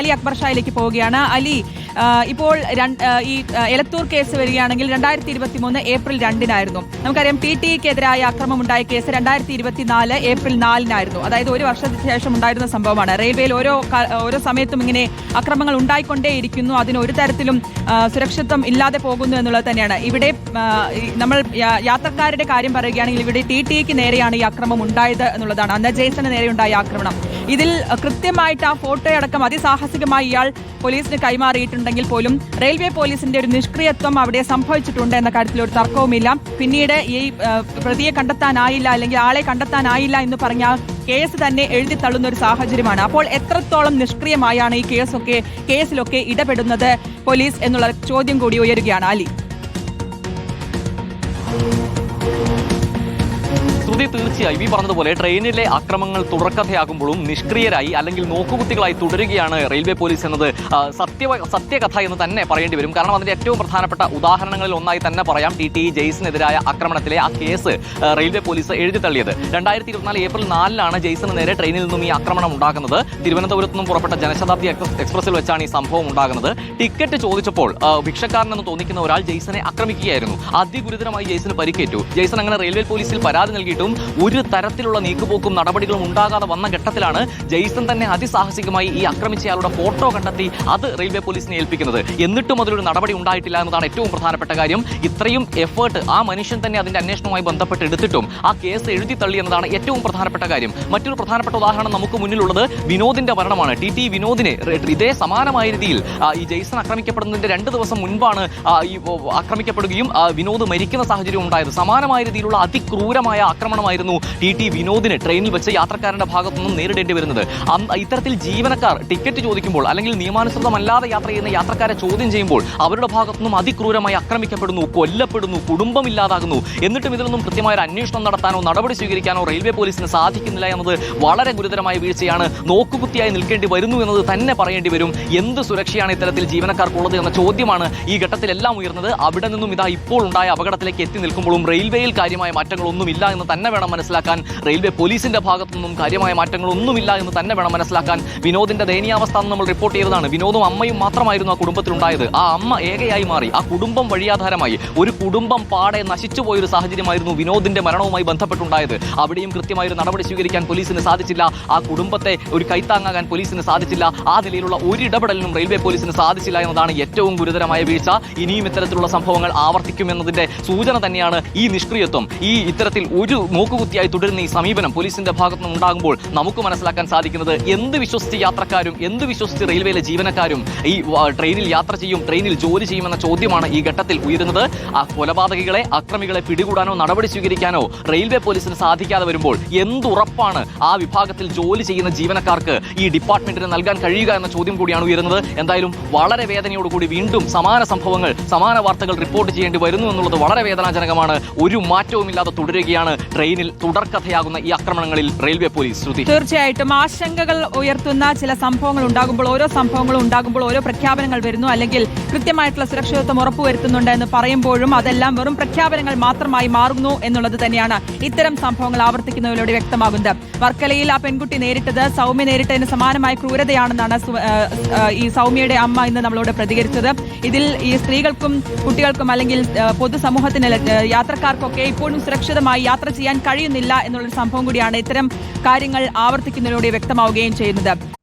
അലി അക്ബർ ഷായിലേക്ക് പോവുകയാണ്. അലി ഇപ്പോൾ ഈ എലത്തൂർ കേസ് വരികയാണെങ്കിൽ രണ്ടായിരത്തി ഇരുപത്തി മൂന്ന് ഏപ്രിൽ രണ്ടിനായിരുന്നു. നമുക്കറിയാം ടി ടിക്കെതിരായ അക്രമം ഉണ്ടായ കേസ് രണ്ടായിരത്തി ഇരുപത്തിനാല് ഏപ്രിൽ നാലിനായിരുന്നു. അതായത് ഒരു വർഷത്തിന് ശേഷം ഉണ്ടായിരുന്ന സംഭവമാണ്. റെയിൽവേയിൽ ഓരോ ഓരോ സമയത്തും ഇങ്ങനെ അക്രമങ്ങൾ ഉണ്ടായിക്കൊണ്ടേയിരിക്കുന്നു. അതിന് ഒരു തരത്തിലും സുരക്ഷിത്വം ഇല്ലാതെ പോകുന്നു എന്നുള്ളത് തന്നെയാണ്. ഇവിടെ നമ്മൾ യാത്രക്കാരുടെ കാര്യം പറയുകയാണെങ്കിൽ ഇവിടെ ടി ടിക്ക് നേരെയാണ് ഈ അക്രമം ഉണ്ടായത് എന്നുള്ളതാണ്. അന്ന് നേരെ ഉണ്ടായ ആക്രമണം. ഇതിൽ കൃത്യമായിട്ട് ആ ഫോട്ടോയടക്കം അതിസാഹസികമായി ഇയാൾ പോലീസിന് കൈമാറിയിട്ടുണ്ടെങ്കിൽ പോലും റെയിൽവേ പോലീസിന്റെ ഒരു നിഷ്ക്രിയത്വം അവിടെ സംഭവിച്ചിട്ടുണ്ട് എന്ന കാര്യത്തിൽ ഒരു തർക്കവുമില്ല. പിന്നീട് ഈ പ്രതിയെ കണ്ടെത്താനായില്ല അല്ലെങ്കിൽ ആളെ കണ്ടെത്താനായില്ല എന്ന് പറഞ്ഞ കേസ് തന്നെ എഴുതി തള്ളുന്ന ഒരു സാഹചര്യമാണ്. അപ്പോൾ എത്രത്തോളം നിഷ്ക്രിയമായാണ് ഈ കേസൊക്കെ കേസിലൊക്കെ ഇടപെടുന്നത് പോലീസ് എന്നുള്ള ചോദ്യം കൂടി ഉയരുകയാണ്. അലി. ശ്രുതി തീർച്ചയായും ഈ പറഞ്ഞതുപോലെ ട്രെയിനിലെ അക്രമങ്ങൾ തുടർക്കഥയാകുമ്പോഴും നിഷ്ക്രിയരായി അല്ലെങ്കിൽ നോക്കുകുത്തികളായി തുടരുകയാണ് റെയിൽവേ പോലീസ് എന്നത്. സത്യ സത്യകഥ എന്ന് തന്നെ പറയേണ്ടി വരും. കാരണം അതിന്റെ ഏറ്റവും പ്രധാനപ്പെട്ട ഉദാഹരണങ്ങളിൽ ഒന്നായി തന്നെ പറയാം ടി ടി ജെയ്സിനെതിരായ ആക്രമണത്തിലെ ആ കേസ് റെയിൽവേ പോലീസ് എഴുതി തള്ളിയത്. രണ്ടായിരത്തി ഇരുപത്തിനാല് ഏപ്രിൽ നാലിലാണ് ജെയ്സിന് നേരെ ട്രെയിനിൽ നിന്നും ഈ ആക്രമണം ഉണ്ടാകുന്നത്. തിരുവനന്തപുരത്ത് നിന്നും പുറപ്പെട്ട ജനശതാബ്ദി എക്സ്- എക്സ്പ്രസിൽ വെച്ചാണ് ഈ സംഭവം ഉണ്ടാകുന്നത്. ടിക്കറ്റ് ചോദിച്ചപ്പോൾ ഭിക്ഷക്കാരനെന്ന് തോന്നിക്കുന്ന ഒരാൾ ജെയ്സനെ ആക്രമിക്കുകയായിരുന്നു. അതിഗുരുതരമായി ജെയ്സിന് പരിക്കേറ്റു. ജെയ്സൺ അങ്ങനെ റെയിൽവേ പോലീസിൽ പരാതി നൽകിയിട്ടും ഒരു തരത്തിലുള്ള നീക്കുപോക്കും നടപടികളും ഉണ്ടാകാതെ വന്ന ഘട്ടത്തിലാണ് ജെയ്സൺ തന്നെ അതിസാഹസികമായി ഈ ആക്രമിച്ചയാളുടെ ഫോട്ടോ കണ്ടെത്തി അത് റെയിൽവേ പോലീസിനെ ഏൽപ്പിക്കുന്നത്. എന്നിട്ടും അതിലൊരു നടപടി ഉണ്ടായിട്ടില്ല എന്നതാണ് ഏറ്റവും പ്രധാനപ്പെട്ട കാര്യം. ഇത്രയും എഫേർട്ട് ആ മനുഷ്യൻ തന്നെ അതിന്റെ അന്വേഷണവുമായി ബന്ധപ്പെട്ട് എടുത്തിട്ടും ആ കേസ് എഴുതി തള്ളി എന്നതാണ് ഏറ്റവും പ്രധാനപ്പെട്ട കാര്യം. മറ്റൊരു പ്രധാനപ്പെട്ട ഉദാഹരണം നമുക്ക് മുന്നിലുള്ളത് വിനോദിന്റെ മരണമാണ്. ടി ടി വിനോദിനെ ഇതേ സമാനമായ രീതിയിൽ ഈ ജെയ്സൺ ആക്രമിക്കപ്പെടുന്നതിന്റെ രണ്ട് ദിവസം മുൻപാണ് ഈ ആക്രമിക്കപ്പെടുകയും വിനോദ് മരിക്കുന്ന സാഹചര്യം ഉണ്ടായത്. സമാനമായ രീതിയിലുള്ള അതിക്രൂരമായ ആക്രമണമായിരുന്നു ടി ടി വിനോദിന് ട്രെയിനിൽ വെച്ച് യാത്രക്കാരന്റെ ഭാഗത്തു നിന്നും നേരിടേണ്ടി വരുന്നത്. ഇത്തരത്തിൽ ജീവനക്കാർ ടിക്കറ്റ് ചോദിക്കുമ്പോൾ അല്ലെങ്കിൽ നിയമാനുസൃതമല്ലാതെ യാത്ര ചെയ്യുന്ന യാത്രക്കാരെ ചോദ്യം ചെയ്യുമ്പോൾ അവരുടെ ഭാഗത്തു നിന്നും അതിക്രൂരമായി ആക്രമിക്കപ്പെടുന്നു കൊല്ലപ്പെടുന്നു കുടുംബം ഇല്ലാതാകുന്നു എന്നിട്ടും നിന്നും കൃത്യമായ ഒരു അന്വേഷണം നടത്താനോ നടപടി സ്വീകരിക്കാനോ റെയിൽവേ പോലീസിന് സാധിക്കുന്നില്ല എന്നത് വളരെ ഗുരുതരമായ വീഴ്ചയാണ് നോക്കുകുത്തിയായി നിൽക്കേണ്ടി വരുന്നു എന്നത് തന്നെ പറയേണ്ടി വരും. എന്ത് സുരക്ഷയാണ് ഇത്തരത്തിൽ ജീവനക്കാർക്കുള്ളത് എന്ന ചോദ്യമാണ് ഈ ഘട്ടത്തിലെല്ലാം ഉയർന്നത്. അവിടെ നിന്നും ഇതാ ഇപ്പോൾ ഉണ്ടായ അപകടത്തിലേക്ക് എത്തി നിൽക്കുമ്പോഴും റെയിൽവേയിൽ കാര്യമായ മാറ്റങ്ങളൊന്നുമില്ല എന്ന് തന്നെ വേണം മനസ്സിലാക്കാൻ. റെയിൽവേ പോലീസിന്റെ ഭാഗത്തു നിന്നും കാര്യമായ മാറ്റങ്ങളൊന്നുമില്ല എന്ന് തന്നെ വേണം മനസ്സിലാക്കാൻ. വിനോദിന്റെ ദയനീയാവസ്ഥ നമ്മൾ റിപ്പോർട്ട് ചെയ്തതാണ്. വിനോദും അമ്മയും മാത്രമായിരുന്നു ആ കുടുംബത്തിലുണ്ടായത്. ആ അമ്മ ഏകയായി മാറി. ആ കുടുംബം വഴിയാധാരമായി. ഒരു കുടുംബം പാടെ നശിച്ചുപോയ ഒരു സാഹചര്യമായിരുന്നു വിനോദിന്റെ മരണവുമായി ബന്ധപ്പെട്ടുണ്ടായത്. അവിടെയും കൃത്യമായ ഒരു നടപടി സ്വീകരിക്കാൻ പോലീസിന് സാധിച്ചില്ല. ആ കുടുംബത്തെ ഒരു കൈത്താങ്ങാകാൻ പോലീസിന് സാധിച്ചില്ല. ആ നിലയിലുള്ള ഒരു ഇടപെടലിനും റെയിൽവേ പോലീസിന് സാധിച്ചില്ല എന്നതാണ് ഏറ്റവും ഗുരുതരമായ വീഴ്ച. ഇനിയും ഇത്തരത്തിലുള്ള സംഭവങ്ങൾ ആവർത്തിക്കുമെന്നതിന്റെ സൂചന തന്നെയാണ് ഈ നിഷ്ക്രിയത്വം. ഈ ഇത്തരത്തിൽ ഒരു നോക്കുകുത്തിയായി തുടരുന്ന ഈ സമീപനം പോലീസിന്റെ ഭാഗത്തു നിന്ന് ഉണ്ടാകുമ്പോൾ നമുക്ക് മനസ്സിലാക്കാൻ സാധിക്കുന്നത് എന്ത് വിശ്വസിച്ച് യാത്രക്കാരും എന്ത് വിശ്വസിച്ച് റെയിൽവേയിലെ ജീവനക്കാരും ഈ ട്രെയിനിൽ യാത്ര ചെയ്യും ട്രെയിനിൽ ജോലി ചെയ്യുമെന്ന ചോദ്യമാണ് ഈ ഘട്ടത്തിൽ ഉയരുന്നത്. ആ കൊലപാതകികളെ അക്രമികളെ പിടികൂടാനോ നടപടി സ്വീകരിക്കാനോ റെയിൽവേ പോലീസിന് സാധിക്കാതെ വരുമ്പോൾ എന്തുറപ്പാണ് ആ വിഭാഗത്തിൽ ജോലി ചെയ്യുന്ന ജീവനക്കാർക്ക് ഈ ഡിപ്പാർട്ട്മെന്റിന് നൽകാൻ കഴിയുക എന്ന ചോദ്യം കൂടിയാണ് ഉയരുന്നത്. എന്തായാലും വളരെ വേദനയോടുകൂടി വീണ്ടും സമാന സംഭവങ്ങൾ സമാന വാർത്തകൾ റിപ്പോർട്ട് ചെയ്യേണ്ടി വരുന്നു എന്നുള്ളത് വളരെ വേദനാജനകമാണ്. ഒരു മാറ്റവുമില്ലാതെ തുടരുകയാണ് ട്രെയിനിൽ തുടർക്കഥയാകുന്ന ഈ ആക്രമണങ്ങളിൽ റെയിൽവേ പോലീസ് ശ്രുതി. തീർച്ചയായിട്ടും ആശങ്കകൾ ഉയർത്തുന്ന ചില സംഭവങ്ങൾ ഉണ്ടാകുമ്പോൾ ഓരോ സംഭവങ്ങളും ഉണ്ടാകുമ്പോൾ ഓരോ പ്രഖ്യാപനങ്ങൾ വരുന്നു. അല്ലെങ്കിൽ കൃത്യമായിട്ടുള്ള സുരക്ഷിതത്വം ഉറപ്പുവരുത്തുന്നുണ്ട് എന്ന് പറയുമ്പോഴും അതെല്ലാം വെറും പ്രഖ്യാപനങ്ങൾ മാത്രമായി മാറുന്നു എന്നുള്ളത് തന്നെയാണ് ഇത്തരം സംഭവങ്ങൾ ആവർത്തിക്കുന്നതിലൂടെ വ്യക്തമാകുന്നത്. വർക്കലയിൽ ആ പെൺകുട്ടി നേരിട്ടത് സൗമ്യ നേരിട്ടതിന് സമാനമായ ക്രൂരതയാണെന്നാണ് ഈ സൗമ്യയുടെ അമ്മ ഇന്ന് നമ്മളോട് പ്രതികരിച്ചത്. ഇതിൽ ഈ സ്ത്രീകൾക്കും കുട്ടികൾക്കും അല്ലെങ്കിൽ പൊതുസമൂഹത്തിന് യാത്രക്കാർക്കൊക്കെ ഇപ്പോഴും സുരക്ഷിതമായി യാത്ര ചെയ്യാൻ കഴിയുന്നില്ല എന്നുള്ളൊരു സംഭവം കൂടിയാണ് ഇത്തരം കാര്യങ്ങൾ ആവർത്തിക്കുന്നതിലൂടെ വ്യക്തമാവുകയും ചെയ്യുന്നത്.